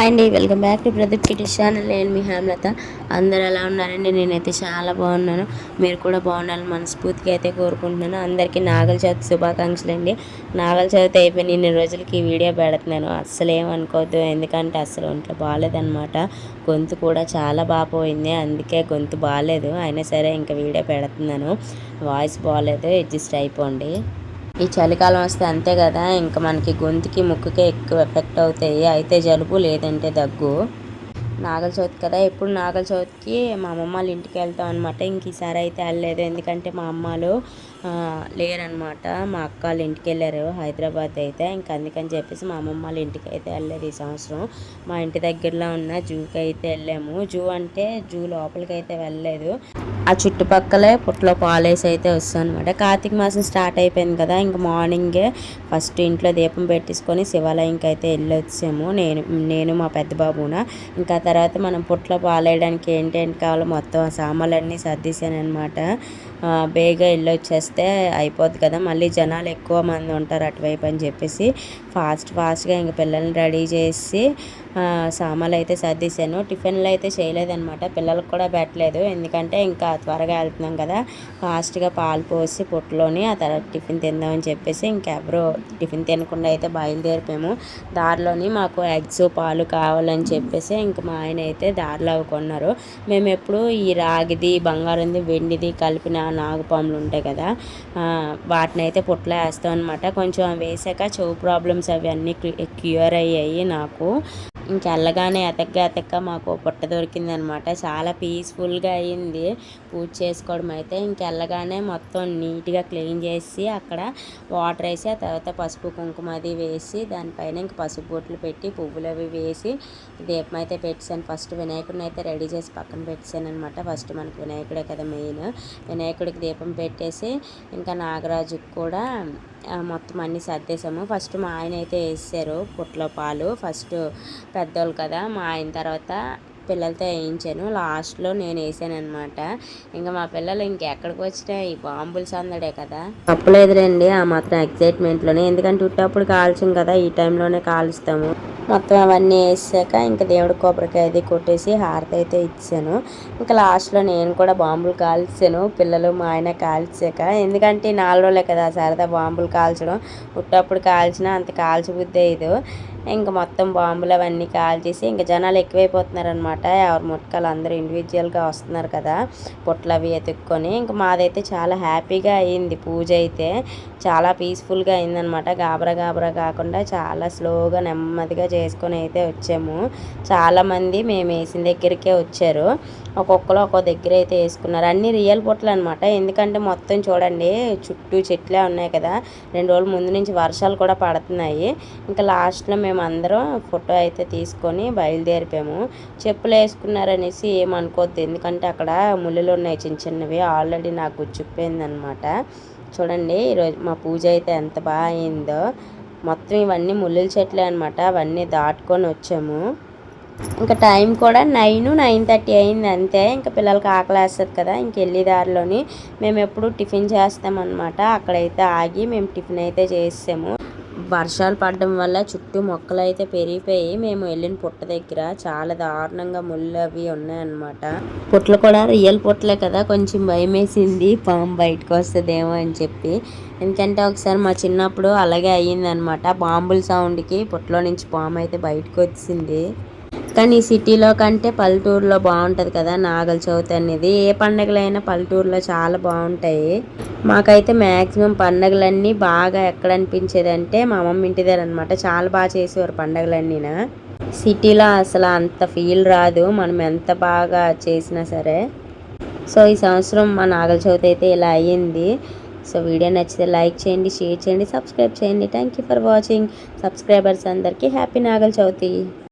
Hi అండి welcome back to Pradeep Kitish channel. నేను మీ హేమలత. అందరు ఎలా ఉన్నారండి? నేనైతే చాలా బాగున్నాను. మీరు కూడా బాగుండాలని మనస్ఫూర్తిగా అయితే కోరుకుంటున్నాను. అందరికీ నాగల చవితి శుభాకాంక్షలు అండి. నాగల చవితి అయిపోయిన ఇన్ని రోజులకి ఈ వీడియో పెడుతున్నాను. అస్సలు ఏమనుకోవద్దు ఎందుకంటే అస్సలు ఒంట్లో బాగాలేదనమాట గొంతు కూడా చాలా బాగా అందుకే గొంతు బాగాలేదు. అయినా సరే ఇంకా వీడియో పెడుతున్నాను. వాయిస్ బాగాలేదు. అడ్జస్ట్ అయిపోండి. ఈ చలికాలం వస్తే అంతే కదా. ఇంకా మనకి గొంతుకి ముక్కుకే ఎక్కువ ఎఫెక్ట్ అవుతాయి. అయితే జలుబు లేదంటే దగ్గు. నాగల చవితి కదా ఎప్పుడు నాగల చవితికి మా అమ్మమ్మ వాళ్ళ ఇంటికి వెళ్తాం అనమాట ఇంక ఈసారి అయితే వెళ్ళలేదు. ఎందుకంటే మా అమ్మలు లేరనమాట మా అక్క వాళ్ళ ఇంటికి వెళ్ళారు హైదరాబాద్ అయితే. ఇంకా అందుకని చెప్పేసి మా అమ్మమ్మ వాళ్ళ ఇంటికి అయితే వెళ్ళలేదు ఈ సంవత్సరం. మా ఇంటి దగ్గరలో ఉన్న జూకి అయితే వెళ్ళాము. జూ అంటే జూ లోపలికి అయితే వెళ్ళలేదు. ఆ చుట్టుపక్కలే పుట్లో పాలేసి అయితే వస్తాం అనమాట కార్తీక మాసం స్టార్ట్ అయిపోయింది కదా ఇంక మార్నింగే ఫస్ట్ ఇంట్లో దీపం పెట్టేసుకొని శివాలయంకి అయితే వెళ్ళొచ్చాము. నేను నేను మా పెద్ద బాబున. ఇంకా తర్వాత మనం పుట్లో పాలేయడానికి ఏంటేంటి కావాలో మొత్తం ఆ సామాన్లన్నీ సర్దిశాను అనమాట బేగా ఇల్లు వచ్చేస్తే అయిపోద్ది కదా మళ్ళీ జనాలు ఎక్కువ మంది ఉంటారు అటువైపు అని చెప్పేసి. ఫాస్ట్ ఫాస్ట్గా ఇంక పిల్లల్ని రెడీ చేసి సామాన్లు అయితే సర్దేశాను. టిఫిన్లు అయితే చేయలేదనమాట పిల్లలకు కూడా పెట్టలేదు. ఎందుకంటే ఇంకా త్వరగా వెళ్తున్నాం కదా. ఫాస్ట్గా పాలు పోసి పొట్టులోని ఆ తర్వాత టిఫిన్ తిందామని చెప్పేసి ఇంకెవరో టిఫిన్ తినకుండా అయితే బయలుదేరిపోయాము. దారిలోని మాకు ఎగ్స్ పాలు కావాలని చెప్పేసి ఇంక మా ఆయన అయితే దారిలో కొన్నారు. మేము ఎప్పుడు ఈ రాగిది బంగారంది వెండిది కలిపిన నాగుపాములు ఉంటాయి కదా వాటిని అయితే పుట్టలో వేస్తాం అనమాట కొంచెం వేసాక చెవు ప్రాబ్లమ్స్ అవి అన్నీ క్యూర్ అయ్యాయి నాకు. ఇంకెళ్ళగానే ఎతక్క ఎతక్క మాకు పుట్ట దొరికింది అనమాట చాలా పీస్ఫుల్గా అయ్యింది పూజ చేసుకోవడం అయితే. ఇంకెళ్ళగానే మొత్తం నీట్గా క్లీన్ చేసి అక్కడ వాటర్ వేసి ఆ తర్వాత పసుపు కుంకుమ అది వేసి దానిపైన ఇంక పసుపు బొట్లు పెట్టి పువ్వులు అవి వేసి దీపం అయితే పెట్టాను ఫస్ట్ వినాయకుడిని అయితే రెడీ చేసి పక్కన పెట్టాను అనమాట ఫస్ట్ మనకి వినాయకుడే కదా మెయిన్. వినాయకుడికి దీపం పెట్టేసి ఇంకా నాగరాజుకి కూడా మొత్తం అన్నీ సర్దేశాము. ఫస్ట్ మా ఆయన అయితే వేసారు పుట్లో పాలు. ఫస్ట్ పెద్దోళ్ళు కదా మా ఆయన తర్వాత పిల్లలతో వేయించాను. లాస్ట్లో నేను వేసాను అనమాట ఇంకా మా పిల్లలు ఇంకెక్కడికి వచ్చినా ఈ బాంబులు సందడే కదా. తప్పలేదులేండి ఆ మాత్రం ఎగ్జైట్మెంట్లోనే ఎందుకంటే ఉట్టప్పుడు కాల్చాం కదా ఈ టైంలోనే కాలుస్తాము. మొత్తం అవన్నీ వేసాక ఇంకా దేవుడి కొబ్బరికాయ అది కొట్టేసి హారతి అయితే ఇచ్చాను. ఇంకా లాస్ట్లో నేను కూడా బాంబులు కాల్చాను. పిల్లలు మా ఆయన కాల్చాక ఎందుకంటే నాలుగు రోజులే కదా సరదా బాంబులు కాల్చడం. ఉట్టప్పుడు కాల్చినా అంత కాల్చబుద్ది అయ్యదు ఇంకా మొత్తం బాంబులు అవన్నీ కాల్చేసి ఇంకా జనాలు ఎక్కువైపోతున్నారనమాట. ఎవరి ముట్కలు అందరూ ఇండివిజువల్గా వస్తున్నారు కదా పొట్లు అవి ఎతుక్కొని ఇంకా మాదైతే చాలా హ్యాపీగా అయింది పూజ అయితే. చాలా పీస్ఫుల్గా అయిందనమాట. గాబరా గాబరా కాకుండా చాలా స్లోగా నెమ్మదిగా చేసుకొని అయితే వచ్చాము. చాలామంది మేము వేసిన దగ్గరికే వచ్చారు. ఒక్కొక్కరు ఒక్కో దగ్గర అయితే వేసుకున్నారు. అన్నీ రియల్ పొట్లు అనమాట ఎందుకంటే మొత్తం చూడండి చుట్టూ చెట్లే ఉన్నాయి కదా. రెండు రోజుల ముందు నుంచి వర్షాలు కూడా పడుతున్నాయి. ఇంకా లాస్ట్లో మేము అందరం ఫోటో అయితే తీసుకొని బయలుదేరిపోయాము. చెప్పులు వేసుకున్నారనేసి ఏమనుకోవద్దు. ఎందుకంటే అక్కడ ముళ్ళులు ఉన్నాయి చిన్న చిన్నవి. ఆల్రెడీ నాకు గుచ్చిపోయింది అనమాట చూడండి ఈరోజు మా పూజ అయితే ఎంత బాగా అయిందో. మొత్తం ఇవన్నీ ముల్లుల చెట్లే అనమాట అవన్నీ దాటుకొని వచ్చాము. ఇంకా టైం కూడా నైన్ నైన్ థర్టీ అయింది అంతే. ఇంకా పిల్లలకి ఆకలి వేస్తుంది కదా ఇంక వెళ్ళి దారిలోని మేము ఎప్పుడు టిఫిన్ చేస్తామన్నమాట. అక్కడైతే ఆగి మేము టిఫిన్ అయితే చేసాము వర్షాలు పడడం వల్ల చుట్టూ మొక్కలు అయితే పెరిగిపోయి మేము వెళ్ళిన పుట్ట దగ్గర చాలా దారుణంగా ముళ్ళు అవి ఉన్నాయన్నమాట. పుట్లు కూడా రియల్ పుట్లే కదా కొంచెం భయం వేసింది. పాము బయటకు వస్తుందేమో అని చెప్పి. ఎందుకంటే ఒకసారి మా చిన్నప్పుడు అలాగే అయ్యిందనమాట బాంబుల సౌండ్కి పుట్టలో నుంచి పాము అయితే బయటకు వచ్చింది. కానీ సిటీలో కంటే పల్లెటూరులో బాగుంటుంది కదా నాగల చవితి అనేది. ఏ పండగలైనా పల్లెటూరులో చాలా బాగుంటాయి. మాకైతే మ్యాక్సిమం పండగలన్నీ బాగా ఎక్కడ అనిపించేది అంటే మా అమ్మమ్మ ఇంటి దగ్గర అనమాట చాలా బాగా చేసేవారు పండగలన్నీనా సిటీలో అసలు అంత ఫీల్ రాదు. మనం ఎంత బాగా చేసినా సరే. సో ఈ సంవత్సరం మా నాగల చవితి అయితే ఇలా అయ్యింది. సో వీడియో నచ్చితే లైక్ చేయండి షేర్ చేయండి సబ్స్క్రైబ్ చేయండి. Thank you for watching subscribers అందరికీ హ్యాపీ నాగల చవితి.